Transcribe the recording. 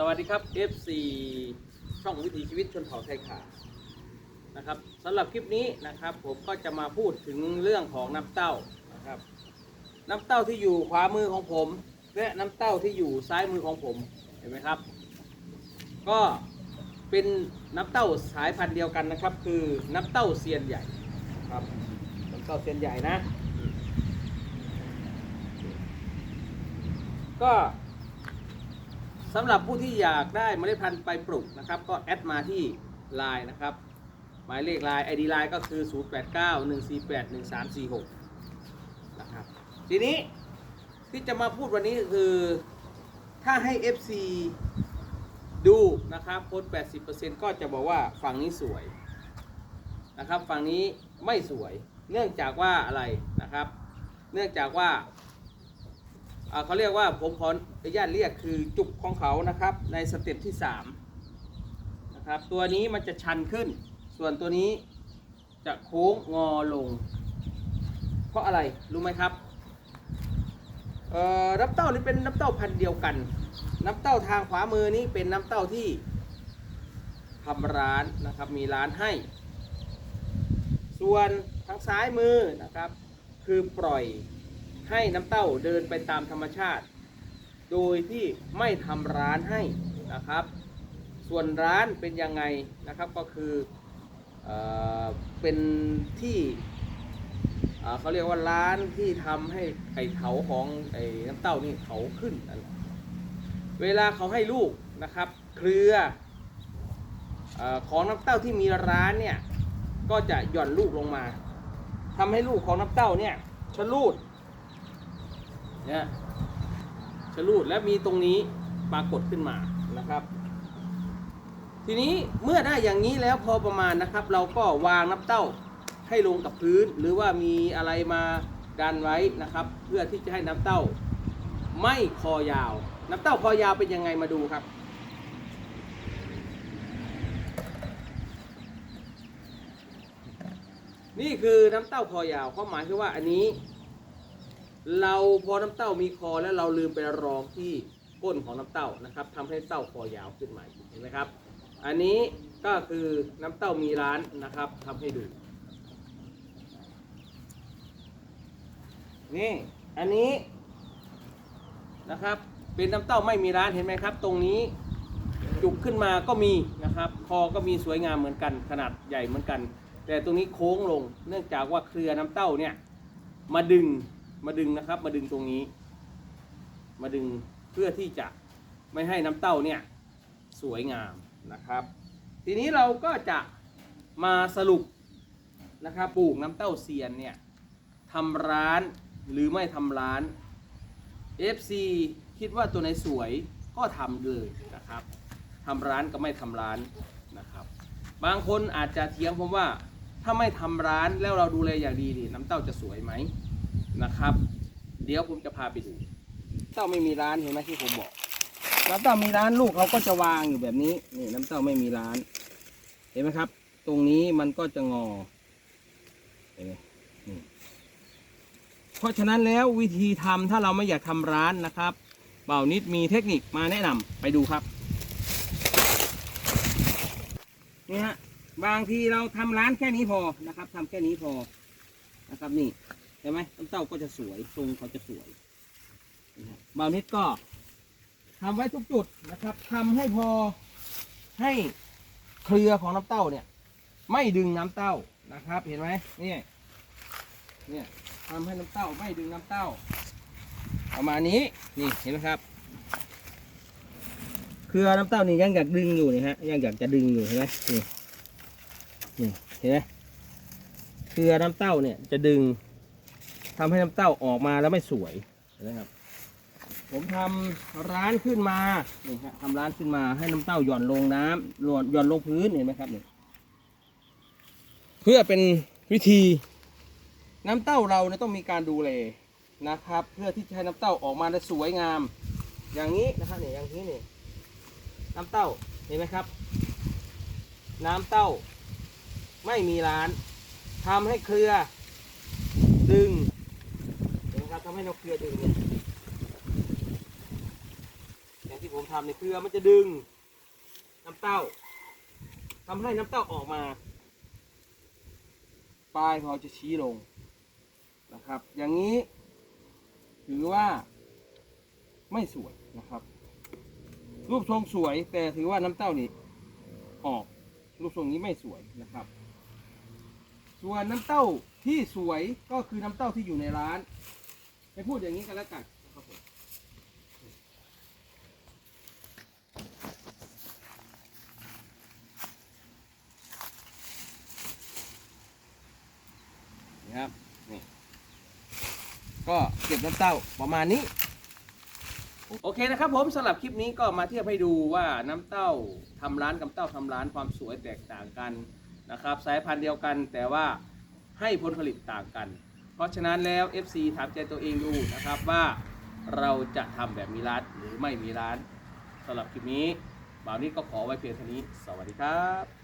สวัสดีครับ FC ช่องวิถีชีวิตชนเผ่าไทยขานะครับสำหรับคลิปนี้นะครับ ผมก็จะมาพูดถึงเรื่องของน้ำเต้านะครับ น้ำเต้าที่อยู่ขวามือของผม และน้ำเต้าที่อยู่ซ้ายมือของผมเห็นไหมครับ ก็เป็นน้ำเต้าสายพันธุ์เดียวกันนะครับ คือน้ำเต้าเซียนใหญ่ครับน้ำเต้าเซียนใหญ่นะ ก็ สำหรับผู้ที่อยากได้เมล็ดพันธุ์ไปปลูกนะครับ ก็แอดมาที่ไลน์นะครับ หมายเลขไลน์ ID ไลน์ก็คือ 0891481346 นะครับ ทีนี้ที่จะมาพูดวันนี้คือถ้าให้ FC ดูนะครับโค้ด80%ก็จะบอกว่าฝั่งนี้สวยนะครับ ฝั่งนี้ไม่สวย เนื่องจากว่าอะไรนะครับ เนื่องจากว่า เขาเรียกว่าผมขออนุญาตเรียกคือจุกของเขานะครับ ในสเต็ปที่3นะครับตัวนี้มันจะชันขึ้น ส่วนตัวนี้จะโค้งงอลง เพราะอะไรรู้ไหมครับเอ่อน้ำเต้านี่เป็นน้ำเต้าพันธุ์เดียวกัน น้ำเต้าทางขวามือนี้เป็นน้ำเต้าที่ทำร้านนะครับมีร้านให้ ส่วนทางซ้ายมือนะครับ คือปล่อย ให้น้ำเต้าเดินไปตามธรรมชาติ โดยที่ไม่ทำร้านให้นะครับ ส่วนร้านเป็นยังไงนะครับก็คือเอเป็นที่เเขาเรียกว่าร้านที่ทำให้ไก่เถาของไอ้น้ำเต้านี่เขาขึ้นนั่นเวลาเขาให้ลูกนะครับเครืออของน้ำเต้าที่มีร้านเนี่ยก็จะหย่อนลูกลงมาทำให้ลูกของน้ำเต้าเนี่ยชะลูด นี่ยชะลูดและมีตรงนี้ปรากฏขึ้นมานะครับ ทีนี้เมื่อได้อย่างนี้แล้วพอประมาณนะครับ เราก็วางน้ำเต้าให้ลงกับพื้น หรือว่ามีอะไรมาดันไว้นะครับ เพื่อที่จะให้น้ำเต้า ไม่คอยาว น้ำเต้าคอยาวเป็นยังไงมาดูครับนี่คือน้ำเต้าคอยาวความหมายคือว่าอันนี้ เราพอน้ำเต้ามีคอแล้วเราลืมไปรองที่ก้นของน้ำเต้านะครับทำให้เต้าคอยาวขึ้นมาเห็นไหมครับ อันนี้ก็คือน้ำเต้ามีร้านนะครับทำให้ดู นี่ อันนี้นะครับ เป็นน้ำเต้าไม่มีร้านเห็นไหมครับ ตรงนี้จุกขึ้นมาก็มีนะครับ คอก็มีสวยงามเหมือนกัน ขนาดใหญ่เหมือนกัน แต่ตรงนี้โค้งลง เนื่องจากว่าเครือน้ำเต้าเนี่ยมาดึง มาดึงนะครับ มาดึงตรงนี้ มาดึงเพื่อที่จะไม่ให้น้ำเต้าเนี่ยสวยงามนะครับ ทีนี้เราก็จะมาสรุปนะครับปลูกน้ำเต้าเซียนเนี่ยทำร้านหรือไม่ทำร้าน FC คิดว่าตัวไหนสวยก็ทำเลยนะครับทำร้านก็ไม่ทำร้านนะครับ บางคนอาจจะเถียงผมว่าถ้าไม่ทำร้านแล้วเราดูแลอย่างดีนี่น้ำเต้าจะสวยไหม นะครับ เดี๋ยวผมจะพาไปดูเต้าไม่มีร้านเห็นไหมที่ผมบอกน้ำเต้ามีร้านลูกเราก็จะวางอยู่แบบนี้นี่น้ำเต้าไม่มีร้าน เห็นไหมครับ ตรงนี้มันก็จะงอเห็นไหมนี่เพราะฉะนั้นแล้ววิธีทำถ้าเราไม่อยากทำร้านนะครับ เบ่าวนิดมีเทคนิคมาแนะนำไปดูครับนี่ฮะบางทีเราทำร้านแค่นี้พอนะครับทำแค่นี้พอนะครับนี่ เห็นไหมน้ำเต้าก็จะสวยทรงเขาจะสวยนะครับบางนิดก็ทำไว้ทุกจุดนะครับทำให้พอให้เครือของน้ำเต้าเนี่ย ไม่ดึงน้ำเต้านะครับ เห็นไหมนี่เนี่ยทำให้น้ำเต้าไม่ดึงน้ำเต้าประมาณนี้นี่เห็นไหมครับเครือน้ำเต้านี่ยังอยากดึงอยู่นี่ฮะยังอยากจะดึงอยู่เห็นไหมนี่นี่เห็นไหมเครือน้ำเต้าเนี่ยจะดึง ทำให้น้ำเต้าออกมาแล้วไม่สวยนะครับ ผมทำร้านขึ้นมานี่ฮะทำร้านขึ้นมาให้น้ำเต้าหย่อนลงน้ำหย่อนหย่อนลงพื้นเห็นไหมครับเนี่ยเพื่อเป็นวิธีน้ำเต้าเราเนี่ยต้องมีการดูแลนะครับ เพื่อที่จะให้น้ำเต้าออกมาได้สวยงาม อย่างนี้นะครับเนี่ยอย่างนี้เนี่ยน้ำเต้าเห็นไหมครับ น้ำเต้าไม่มีร้านทำให้เครือดึง เห็นไหมครับทำให้นกเครือดึงเนี่ยอย่างที่ผมทำเนี่ยคือมันจะดึง น้ำเต้าทำให้น้ำเต้าออกมาปลายเขาจะชี้ลงนะครับ อย่างนี้ถือว่าไม่สวยนะครับ รูปทรงสวยแต่ถือว่าน้ำเต้านี่ออกรูปทรงนี้ไม่สวยนะครับ ส่วนน้ำเต้าที่สวยก็คือน้ำเต้าที่อยู่ในร้าน ไปพูดอย่างนี้กันแล้วกันนะครับผมนี่ครับนี่ก็เก็บน้ำเต้าประมาณนี้ โอเคนะครับผมสำหรับคลิปนี้ก็มาเทียบให้ดูว่าน้ำเต้าทำร้านกับเต้าทำร้านความสวยแตกต่างกันนะครับ สายพันธุ์เดียวกันแต่ว่าให้ผลผลิตต่างกัน เพราะฉะนั้นแล้ว FC ถามใจตัวเองดูนะครับว่าเราจะทำแบบมีร้านหรือไม่มีร้านสำหรับคลิปนี้บ่าวนี้ก็ขอไว้เพียงเท่านี้ สวัสดีครับ